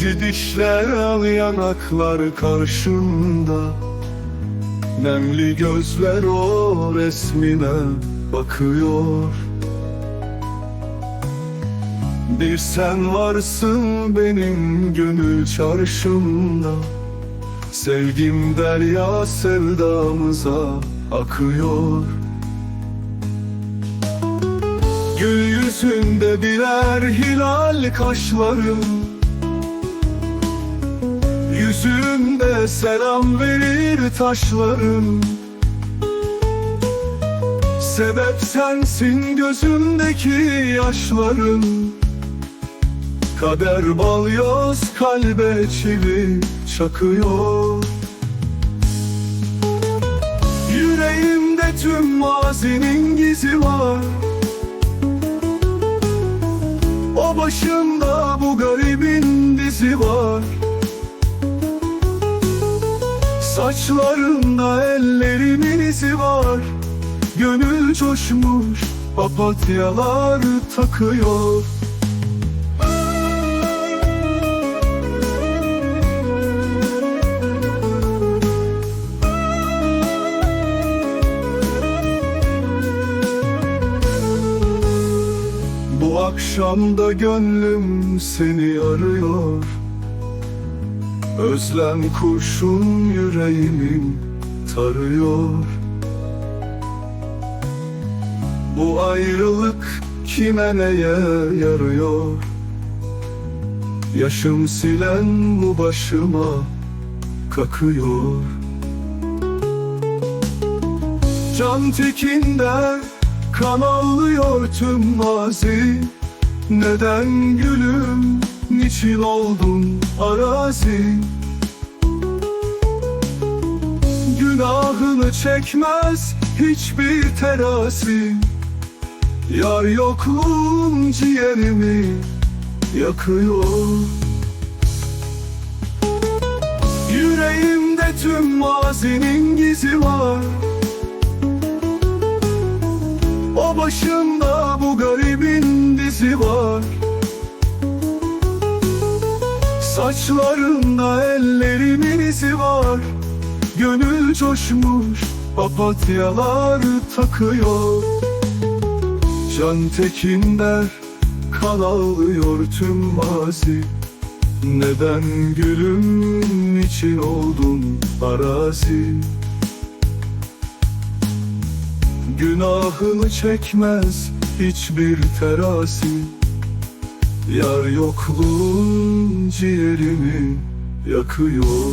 Kumral yanaklar karşımda Nemli gözler o resmine bakıyor. Bir sen varsın benim gönül çarşımda. Sevgim derya sevdamıza akıyor. Gül yüzünde birer hilal kaşlarım Yüzümde selam verir taşlarım. Sebep sensin gözümdeki yaşlarım. Kader balyoz kalbe çivi çakıyor. Yüreğimde tüm mazinin gizi var. O başımda bu garibin dizi var Saçlarında ellerimin izi var. Gönül coşmuş papatyalar takıyor. Bu akşamda gönlüm seni arıyor Özlem kurşun yüreğimi tarıyor. Bu ayrılık kime neye yarıyor? Yaşım silen bu başıma kakıyor. Can Tekin'den kan ağlıyor tüm mazi Neden gülüm, niçin oldun arazi. Günahını çekmez hiçbir terazi. Yar yokluğun ciğerimi yakıyor. Yüreğimde tüm mazinin gizi var. O başımda bu garibin dizi var Saçlarında ellerimin izi var. Gönül coşmuş papatyalar takıyor. Can Tekin der kan ağlıyor tüm mazi. Neden gülüm için oldun arazi? Günahını çekmez hiçbir terazi Yar yokluğun ciğerimi yakıyor